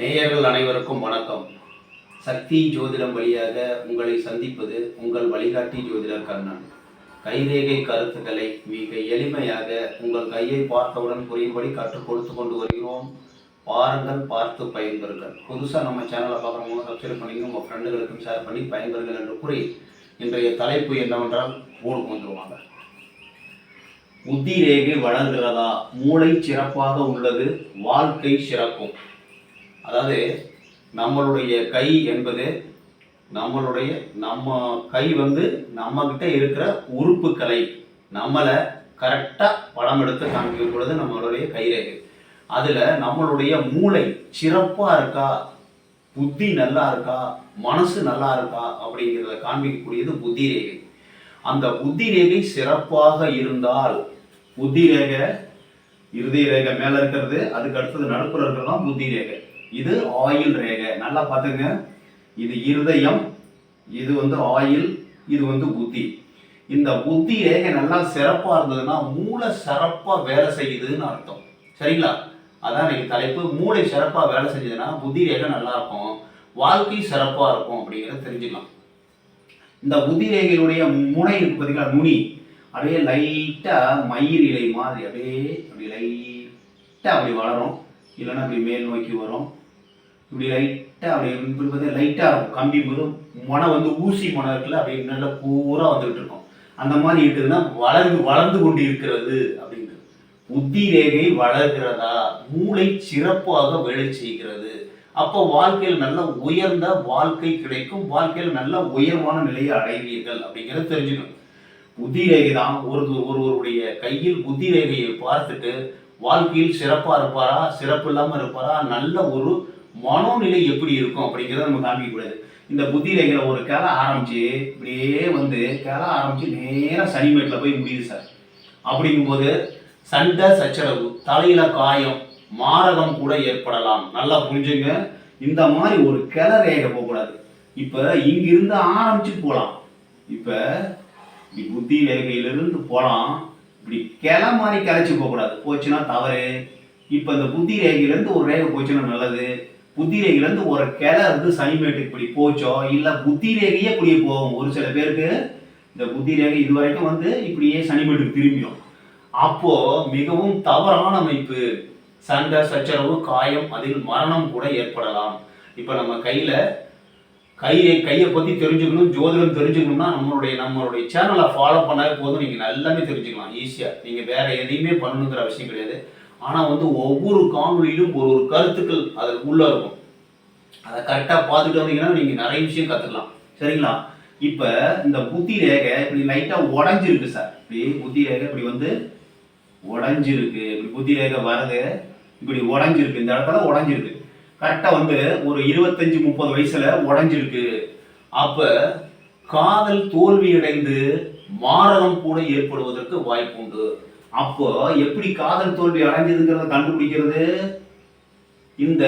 நேயர்கள் அனைவருக்கும் வணக்கம். சக்தி ஜோதிடம் வழியாக உங்களை சந்திப்பது உங்கள் வழிகாட்டி ஜோதிடர் கர்ணன் கைரேகை கருத்துக்களை மிக எளிமையாக உங்கள் கையை பார்த்தவுடன் புரியும்படி கற்றுக் கொடுத்து கொண்டு வருகிறோம். பாருங்கள் பார்த்து பயன்பெறுங்கள். புதுசாக நம்ம சேனலை பார்க்குறவங்க சப்ஸ்கிரைப் பண்ணி உங்கள் ஃப்ரெண்டுகளுக்கும் ஷேர் பண்ணி பயன்பெறுங்கள் என்று கூறி இன்றைய தலைப்பு என்னவென்றால் போர்டுக்கு வந்துருவாங்க உத்தி ரேகை வளர்கிறதா? மூளை சிறப்பாக உள்ளது வாழ்க்கை சிறக்கும். அதாவது நம்மளுடைய கை என்பது நம்மளுடைய நம்ம கை வந்து நம்மக்கிட்ட இருக்கிற உறுப்புகளை நம்மளை கரெக்டாக படம் எடுத்து காமிக்கும் பொழுது நம்மளுடைய கைரேகை. அதில் நம்மளுடைய மூளை சிறப்பாக இருக்கா? புத்தி நல்லா இருக்கா? மனசு நல்லா இருக்கா? அப்படிங்கிறத காண்பிக்கக்கூடியது புத்தி ரேகை அந்த புத்தி ரேகை சிறப்பாக இருந்தால் புத்தி ரேகை இருதய ரேகை மேலே இருக்கிறது அதுக்கு அடுத்தது நடுப்புற இருக்கிறதா புத்தி ரேகை இது ஆயில் ரேகை. நல்லா பார்த்துங்க இது இருதயம் இது வந்து ஆயில் இது வந்து புத்தி. இந்த புத்தி ரேகை நல்லா சிறப்பாக இருந்ததுன்னா மூளை சிறப்பாக வேலை செய்யுதுன்னு அர்த்தம். சரிங்களா? அதான் இன்னைக்கு தலைப்பு. மூளை சிறப்பாக வேலை செஞ்சதுன்னா புத்தி ரேகை நல்லா இருக்கும். வாழ்க்கை சிறப்பாக இருக்கும் அப்படிங்கிறத தெரிஞ்சுக்கலாம். இந்த புத்தி ரேகையினுடைய முனை இருக்கு பார்த்தீங்களா நுனி. அப்படியே லைட்டாக மயிர் இலை மாதிரி அப்படியே அப்படி லைட்டாக அப்படி வளரும். இல்லைன்னா அப்படி மேல் நோக்கி வரும். இப்படி லைட்டாக அப்படியே இப்படி பார்த்தா லைட்டாக இருக்கும். கம்பி போது மொனை வந்து ஊசி மொனை இருக்குல்ல அப்படியே நல்லா பூரா வந்துகிட்டு இருக்கும். அந்த மாதிரி இருக்குதுன்னா வளர்ந்து வளர்ந்து கொண்டு இருக்கிறது அப்படின்றது. புத்தி ரேகை வளர்கிறதா? மூளை சிறப்பாக வேலை செய்கிறது. அப்போ வாழ்க்கையில் நல்ல உயர்ந்த வாழ்க்கை கிடைக்கும். வாழ்க்கையில் நல்ல உயர்வான நிலையை அடைவீர்கள் அப்படிங்கிறத தெரிஞ்சுக்கணும். புத்தி ரேகை தான். ஒரு ஒருவருடைய கையில் புத்தி ரேகையை பார்த்துட்டு வாழ்க்கையில் சிறப்பாக இருப்பாரா? சிறப்பு இல்லாமல் இருப்பாரா? நல்ல ஒரு மனோநிலை எப்படி இருக்கும் அப்படிங்கிறத நம்ம காமிக்கக்கூடாது. இந்த புத்தி ரேகையில் ஒரு கிளை ஆரம்பிச்சு இப்படியே வந்து கிளை ஆரம்பிச்சு நேராக சனிமேட்டில் போய் முடியுது சார். அப்படிங்கும்போது சண்டை சச்சரவு தலையில காயம் மாரகம் கூட ஏற்படலாம். நல்லா புரிஞ்சுங்க. இந்த மாதிரி ஒரு கிளை ரேகை போகக்கூடாது. இப்போ இங்கிருந்து ஆரம்பிச்சு போகலாம் இப்போ இப்படி புத்தி ரேகையிலிருந்து போகலாம் இப்படி கிளை மாதிரி கிளைச்சி போகக்கூடாது. போச்சுன்னா தவறு. இப்போ இந்த புத்தி ரேகையிலேருந்து ஒரு ரேகை போச்சுன்னா நல்லது. புத்தி ரேகையிலேருந்து ஒரு கிளை வந்து சனிமேட்டுக்கு இப்படி போச்சோ இல்லை புத்தி ரேகையே இப்படியே போகும். ஒரு சில பேருக்கு இந்த புத்தி ரேகை இது வரைக்கும் வந்து இப்படியே சனிமேட்டுக்கு திரும்பிடும் அப்போ மிகவும் தவறான அமைப்பு. சண்டை சச்சரவு காயம் அதில் மரணம் கூட ஏற்படலாம். இப்போ நம்ம கையில் கையை கையை பற்றி தெரிஞ்சுக்கணும் ஜோதிடம் தெரிஞ்சுக்கணும்னா நம்மளுடைய நம்மளுடைய சேனலை ஃபாலோ பண்ணாலே போதும். நீங்கள் எல்லாமே தெரிஞ்சுக்கலாம். ஈஸியாக நீங்கள் வேறு எதையுமே பண்ணணுங்கிற அவசியம் கிடையாது. ஆனால் வந்து ஒவ்வொரு காணொலியிலும் ஒரு ஒரு கருத்துக்கள் அதில் உள்ளே இருக்கும். அதை கரெக்டாக பார்த்துட்டு வந்தீங்கன்னா நீங்கள் நிறைய விஷயம் கற்றுக்கலாம் சரிங்களா? இப்போ இந்த புத்தி ரேகை இப்படி லைட்டாக உடஞ்சிருக்கு சார் இப்படி புத்தி ரேகை இப்படி வந்து உடஞ்சிருக்கு. இப்படி புத்தி ரேகை வருது இப்படி உடஞ்சிருக்கு. இந்த இடத்துல உடஞ்சிருக்கு. கரெக்டாக வந்து ஒரு இருபத்தஞ்சி முப்பது வயசில் உடஞ்சிருக்கு. அப்போ காதல் தோல்வியடைந்து மாரகம் கூட ஏற்படுவதற்கு வாய்ப்பு உண்டு. அப்போ எப்படி காதல் தோல்வி அடைஞ்சதுங்கிறத கண்டுபிடிக்கிறது? இந்த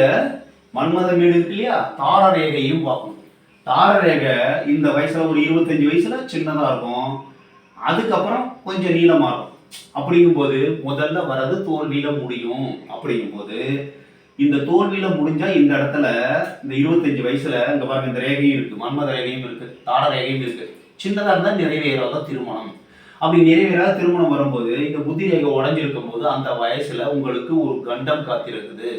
மன்மத மீடு இருக்கு இல்லையா? தார ரேகையும் பார்க்கணும் தார ரேகை இந்த வயசுல ஒரு இருபத்தஞ்சு வயசுல சின்னதா இருக்கும். அதுக்கப்புறம் கொஞ்சம் நீளமாகும் அப்படிங்கும்போது முதல்ல வர்றது தோல்வியில முடியும். அப்படிங்கும்போது இந்த தோல்வியில முடிஞ்சா இந்த இடத்துல இந்த இருபத்தஞ்சு வயசுல இந்த பாருங்க இந்த ரேகையும் இருக்கு. மன்மத ரேகையும் இருக்கு தார ரேகையும் இருக்கு. சின்னதா இருந்தா நிறைவேறாத திருமணம். அப்படி நிறைவேறாத திருமணம் வரும்போது இந்த புத்தி ரேகை உடஞ்சிருக்கும் போது அந்த வயசுல உங்களுக்கு ஒரு கண்டம் காத்திருக்குது.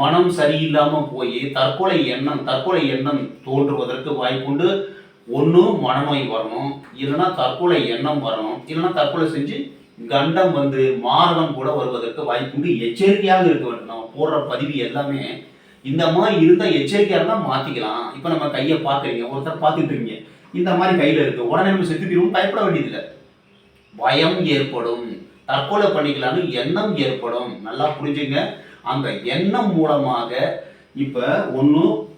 மனம் சரியில்லாம போய் தற்கொலை எண்ணம் தற்கொலை எண்ணம் தோன்றுவதற்கு வாய்ப்புண்டு. ஒன்று மனநோய் வரணும். இல்லைன்னா தற்கொலை எண்ணம் வரணும். இல்லைன்னா தற்கொலை செஞ்சு கண்டம் வந்து மாரணம் கூட வருவதற்கு வாய்ப்புண்டு. எச்சரிக்கையாக இருக்க வேண்டும். நம்ம போடுற பதிவு எல்லாமே இந்த மாதிரி இருந்தால் எச்சரிக்கையாக இருந்தால் மாற்றிக்கலாம் இப்போ நம்ம கையை பார்க்குறீங்க ஒருத்தர் பார்த்துட்டு இருக்கீங்க. இந்த மாதிரி கையில் இருக்குது உடனே நம்ம செத்து தீருவோம் பயப்பட வேண்டியதில்லை. பயம் ஏற்படும். தற்கொலை பண்ணிக்கலான்னு எண்ணம் ஏற்படும். நல்லா புரிஞ்சுங்க. அந்த எண்ணம் மூலமாக இப்போ ஒன்று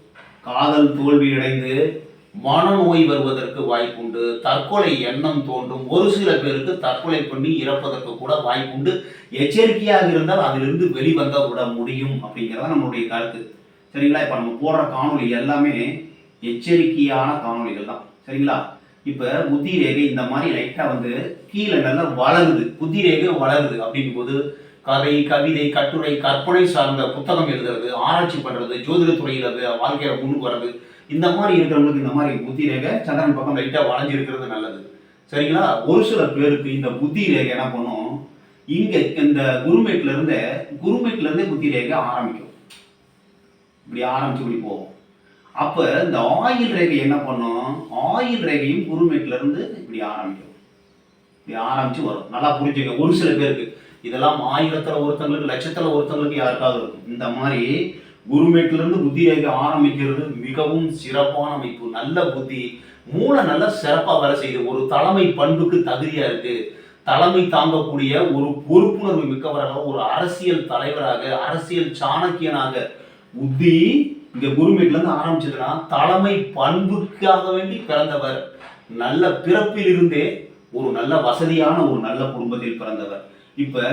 காதல் தோல்வி அடைந்து மனநோய் வருவதற்கு வாய்ப்புண்டு. தற்கொலை எண்ணம் தோன்றும். ஒரு சில பேருக்கு தற்கொலை பண்ணி இறப்பதற்கு கூட வாய்ப்புண்டு. எச்சரிக்கையாக இருந்தால் அதிலிருந்து வெளிவந்த விட முடியும் அப்படிங்கிறத நம்மளுடைய கருத்து. சரிங்களா? இப்போ நம்ம போடுற காணொளி எல்லாமே எச்சரிக்கையான காணொளிகள் தான். சரிங்களா? இப்போ புத்தி ரேகை இந்த மாதிரி லைட்டாக வந்து கீழே நல்லா வளருது. புத்தி ரேகை வளருது அப்படிங்கும்போது கதை கவிதை கட்டுரை கற்பனை சார்ந்த புத்தகம் எழுதுறது ஆராய்ச்சி பண்ணுறது ஜோதிட துறையில் வாழ்க்கையில் முன்னுக்கு வர்றது இந்த மாதிரி இருக்கிறவங்களுக்கு இந்த மாதிரி புத்தி ரேகை சந்திரன் பக்கம் லைட்டாக வளைஞ்சு இருக்கிறது நல்லது. சரிங்களா? ஒரு சில பேருக்கு இந்த புத்தி ரேகை என்ன பண்ணும்? இங்கே இந்த குருமேட்ல இருந்து புத்தி ரேகை ஆரம்பிக்கும். இப்படி ஆரம்பிச்சு இப்படி போவோம் அப்போ இந்த ஆயில் ரேகை என்ன பண்ணும்? ஆயில் ரேகையும் குருமேட்லருந்து இப்படி ஆரம்பிக்கும். இப்படி ஆரம்பித்து வரும். நல்லா புரிஞ்சுங்க. ஒரு சில பேருக்கு இதெல்லாம் ஆயிரத்தில் ஒருத்தங்களுக்கு லட்சத்தில் ஒருத்தங்களுக்கு யாருக்காவது இருக்கும். இந்த மாதிரி குருமேட்டிலிருந்து புத்தி ரேகை ஆரம்பிக்கிறது மிகவும் சிறப்பான அமைப்பு. நல்ல புத்தி. மூளை நல்லா சிறப்பாக வேலை செய்யுது. ஒரு தலைமை பண்புக்கு தகுதியாக இருக்கு. தலைமை தாங்கக்கூடிய ஒரு பொறுப்புணர்வு மிக்கவராக ஒரு அரசியல் தலைவராக அரசியல் சாணக்கியனாக புத்தி இங்க குருமீட்லேருந்து ஆரம்பிச்சதுன்னா தலைமை பண்புக்காக வேண்டி பிறந்தவர் நல்ல பிறப்பிலிருந்தே ஒரு நல்ல வசதியான ஒரு நல்ல குடும்பத்தில் பிறந்தவர். இப்போ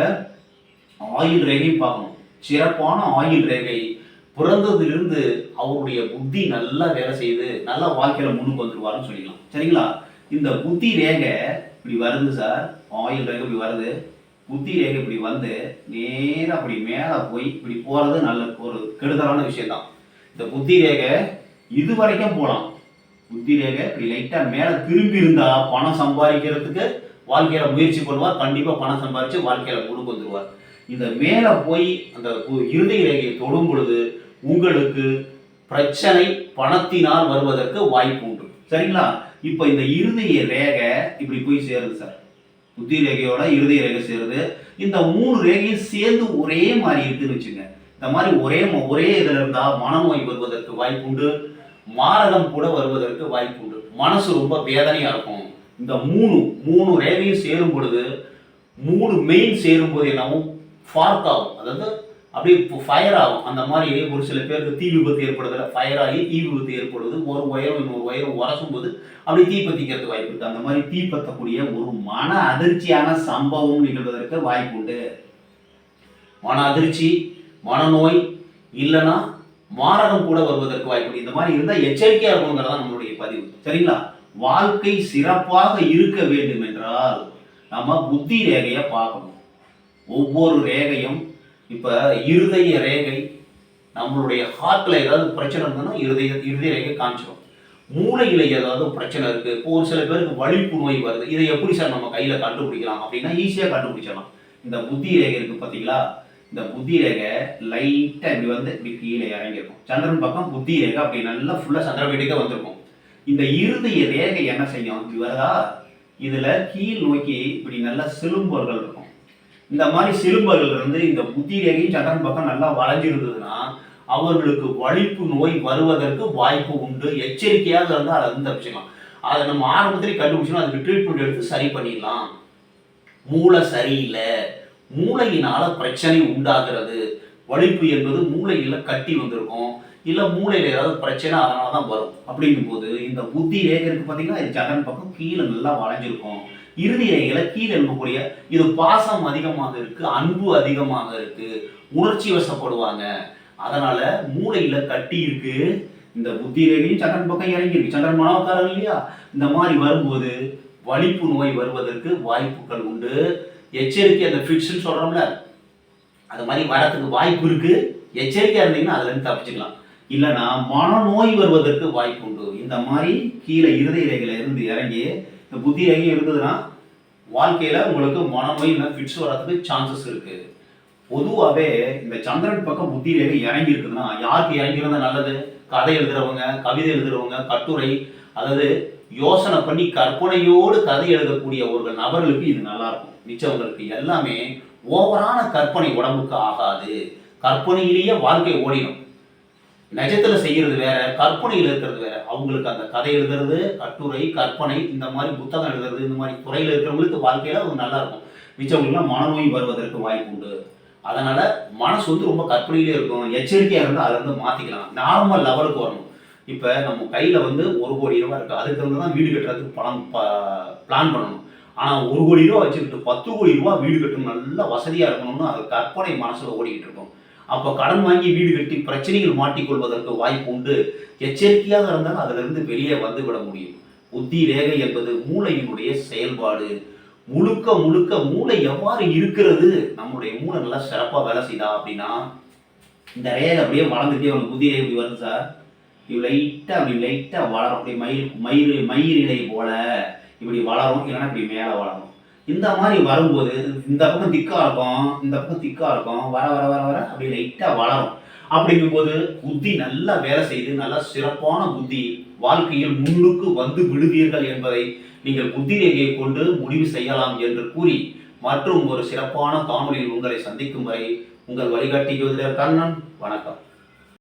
ஆயுள் ரேகை பார்க்கணும். சிறப்பான ஆயுள் ரேகை. பிறந்ததிலிருந்து அவருடைய புத்தி நல்லா வேலை செய்து நல்லா வாழ்க்கையில் முன்னுக்கு வந்துடுவாருன்னு சொல்லிக்கலாம். சரிங்களா? இந்த புத்தி ரேகை இப்படி வருது சார். ஆயுள் ரேகை இப்படி வருது. புத்தி ரேகை இப்படி வந்து நேராக அப்படி மேலே போய் இப்படி போகிறது நல்ல ஒரு கெடுதலான விஷயம்தான். இந்த புத்தி ரேகை இது வரைக்கும் போகலாம் புத்தி ரேகை இப்படி லைட்டாக மேலே திரும்பி இருந்தா பணம் சம்பாதிக்கிறதுக்கு வாழ்க்கையில் முயற்சி பண்ணுவார். கண்டிப்பாக பணம் சம்பாதிச்சு வாழ்க்கையில் கொண்டு வந்துடுவார் இந்த மேலே போய் அந்த கு- இருதய ரேகையை தொடும் பொழுது உங்களுக்கு பிரச்சனை பணத்தினால் வருவதற்கு வாய்ப்பு உண்டு. சரிங்களா? இப்போ இந்த இருதய ரேகை இப்படி போய் சேருது சார். புத்தி ரேகையோட இருதய ரேகை சேருது. இந்த மூணு ரேகையும் சேர்ந்து ஒரே மாதிரி இருக்குன்னு வச்சுங்க. இந்த மாதிரி ஒரே ம- ஒரே இதில் இருந்தால் மனநோய் வருவதற்கு வாய்ப்பு உண்டு மாரகம் கூட வருவதற்கு வாய்ப்பு உண்டு மனசு ரொம்ப வேதனையாக இருக்கும். இந்த மூணு மூணு ரேகையும் சேரும் பொழுது மூணு மெயின் சேரும் போது என்னவும் ஃபார்க் ஆகும். அதாவது அப்படியே ஃபயர் ஆகும். அந்த மாதிரி ஒரு சில பேருக்கு தீ விபத்து ஏற்படுதல ஃபயர் ஆகி தீ விபத்து ஏற்படுது ஒரு ஒயரும் இன்னொரு ஒயரும் உரசும் போது அப்படியே தீ பத்திக்கிறதுக்கு வாய்ப்பு இருக்கு. அந்த மாதிரி தீ பத்தக்கூடிய ஒரு மன அதிர்ச்சியான சம்பவம் நிகழ்வதற்கு வாய்ப்பு உண்டு மன அதிர்ச்சி மனநோய் இல்லைன்னா மாரகம் கூட வருவதற்கு வாய்ப்பு இந்த மாதிரி இருந்தால் எச்சரிக்கையாக இருக்கணுங்கிறதா நம்மளுடைய பதிவு. சரிங்களா? வாழ்க்கை சிறப்பாக இருக்க வேண்டும் என்றால் நம்ம புத்தி ரேகையை பார்க்கணும். ஒவ்வொரு ரேகையும் இப்போ இருதய ரேகை நம்மளுடைய ஹார்ட்டில் ஏதாவது பிரச்சனை இருந்ததுன்னா இருதய இருதய ரேகை காமிச்சிடும் மூளையில் ஏதாவது பிரச்சனை இருக்குது இப்போ ஒரு சில பேருக்கு வலிப்பு நோய் வருது இதை எப்படி சார் நம்ம கையில் கண்டுபிடிக்கலாம்? அப்படின்னா ஈஸியாக கண்டுபிடிச்சிடலாம். இந்த புத்தி ரேகை இருக்குது பார்த்தீங்களா இந்த புத்தி ரேகை லைட்டா இப்படி வந்து இப்படி கீழே இறங்கியிருக்கும் சந்திரன் பக்கம் புத்தி ரேகை அப்படி நல்லா ஃபுல்லாக சந்திர வீட்டுக்கே வந்திருக்கும். இந்த இருதய ரேகை என்ன செய்யும்? இப்படி வருதா? கீழ் நோக்கி இப்படி நல்லா சிலும்பர்கள் இருக்கும். இந்த மாதிரி சிலும்பர்கள் இருந்து இந்த புத்தி ரேகையும் சந்திரன் பக்கம் நல்லா வளைஞ்சிருந்ததுன்னா அவர்களுக்கு வலிப்பு நோய் வருவதற்கு வாய்ப்பு உண்டு. எச்சரிக்கையாக இருந்தால் அதை வந்து தப்பிச்சுக்கலாம். அதை நம்ம ஆரம்பத்திலே கண்டுபிடிச்சோம்னா அதுக்கு ட்ரீட்மெண்ட் எடுத்து சரி பண்ணிடலாம். மூளை சரியில்லை. மூளையினால பிரச்சனை உண்டாகிறது. வலிப்பு என்பது மூளையில கட்டி வந்திருக்கும். இல்லை மூளையில ஏதாவது பிரச்சனை அதனால தான் வரும். அப்படிங்கும்போது இந்த புத்தி ரேகை பார்த்தீங்கன்னா இது ஜகன் பக்கம் கீழே நல்லா வளைஞ்சிருக்கும். இறுதி ரேகையில் கீழே இருக்கக்கூடிய இது பாசம் அதிகமாக இருக்குது அன்பு அதிகமாக இருக்கு உணர்ச்சி வசப்படுவாங்க. அதனால மூளையில் கட்டி இருக்கு. இந்த புத்தி ரேகையும் சந்திரன் பக்கம் இறங்கியிருக்கு சந்திரன் மனோக்காரன் இல்லையா இந்த மாதிரி வரும்போது வலிப்பு நோய் வருவதற்கு வாய்ப்புகள் உண்டு. எச்சரிக்கை அந்த ஃபிட்ஸ்ன்னு சொல்கிறோம்ல அது மாதிரி வரத்துக்கு வாய்ப்பு இருக்குது எச்சரிக்கையாக இருந்தீங்கன்னா அதுலேருந்து தப்பிச்சுக்கலாம். இல்லைன்னா மனநோய் வருவதற்கு வாய்ப்பு உண்டு. இந்த மாதிரி கீழே இருதய ரேகையில இருந்து இறங்கி இந்த புத்தி இறங்கி இருந்ததுன்னா வாழ்க்கையில் உங்களுக்கு மனநோய் இல்லை ஃபிட்ஸ் வர்றதுக்கு சான்சஸ் இருக்குது பொதுவாகவே இந்த சந்திரன் பக்கம் புத்தி ரேகை இறங்கி இருக்குதுன்னா யாருக்கு இறங்கிருந்தா நல்லது? கதை எழுதுறவங்க கவிதை எழுதுறவங்க கட்டுரை அதாவது யோசனை பண்ணி கற்பனையோடு கதை எழுதக்கூடிய ஒரு நபர்களுக்கு இது நல்லா இருக்கும் மிச்சவங்களுக்கு எல்லாமே ஓவரான கற்பனை உடம்புக்கு ஆகாது. கற்பனையிலேயே வாழ்க்கை ஓடிடும். நிஜத்துல செய்யறது வேற கற்பனையில் இருக்கிறது வேற. அவங்களுக்கு அந்த கதை எழுதுறது கட்டுரை கற்பனை இந்த மாதிரி புத்தகம் எழுதுறது இந்த மாதிரி துறையில் இருக்கிறவங்களுக்கு வாழ்க்கையில அது நல்லா இருக்கும் மிச்சவங்களுக்குலாம் மனநோய் வருவதற்கு வாய்ப்பு உண்டு. அதனால மனசு வந்து ரொம்ப கற்பனையிலே இருக்கும் எச்சரிக்கையா இருந்தால் அதை வந்து மாத்திக்கலாம். நார்மல் லெவலுக்கு வரணும். இப்போ நம்ம கையில் வந்து ஒரு கோடி ரூபா இருக்குது அதுக்கு தகுந்த தான் வீடு கட்டுறதுக்கு பணம் பிளான் பண்ணணும். ஆனால் ஒரு கோடி ரூபா வச்சுக்கிட்டு பத்து கோடி ரூபா வீடு கட்டணும். நல்ல வசதியாக இருக்கணும்னு அது கற்பனை மனசில் ஓடிக்கிட்டு இருக்கும். அப்போ கடன் வாங்கி வீடு கட்டி பிரச்சனைகள் மாட்டிக்கொள்வதற்கு வாய்ப்பு உண்டு. எச்சரிக்கையாக இருந்தால் அதிலிருந்து வெளியே வந்து விட முடியும். புத்தி ரேகை என்பது மூளையினுடைய செயல்பாடு. முழுக்க முழுக்க மூளை எவ்வாறு இருக்கிறது? நம்முடைய மூளை நல்லா சிறப்பாக வேலை செய்தா அப்படின்னா இந்த ரேகை அப்படியே வளர்ந்துட்டே வந்து புத்தி ரேகை வருது சார்? லைட்டாக அப்படி லைட்டாக வளரும். அப்படி மயில் மயிர் மயிர் இலை போல இப்படி வளரும். இல்லைன்னா இப்படி மேலே வளரும். இந்த மாதிரி வரும்போது இந்த பக்கம் திக்கா இருக்கும் இந்த பக்கம் திக்காக இருக்கும். வர வர வர வர அப்படி லைட்டாக வளரும். அப்படிங்கும்போது புத்தி நல்லா வேலை செய்து நல்லா சிறப்பான புத்தி வாழ்க்கையில் முன்னுக்கு வந்து விடுவீர்கள் என்பதை நீங்கள் புத்தி ரேகையை கொண்டு முடிவு செய்யலாம் என்று கூறி மற்றும் ஒரு சிறப்பான காணொலியில் உங்களை சந்திக்கும் வரை உங்கள் வழிகாட்டி ஜோதிடர் கண்ணன். வணக்கம்.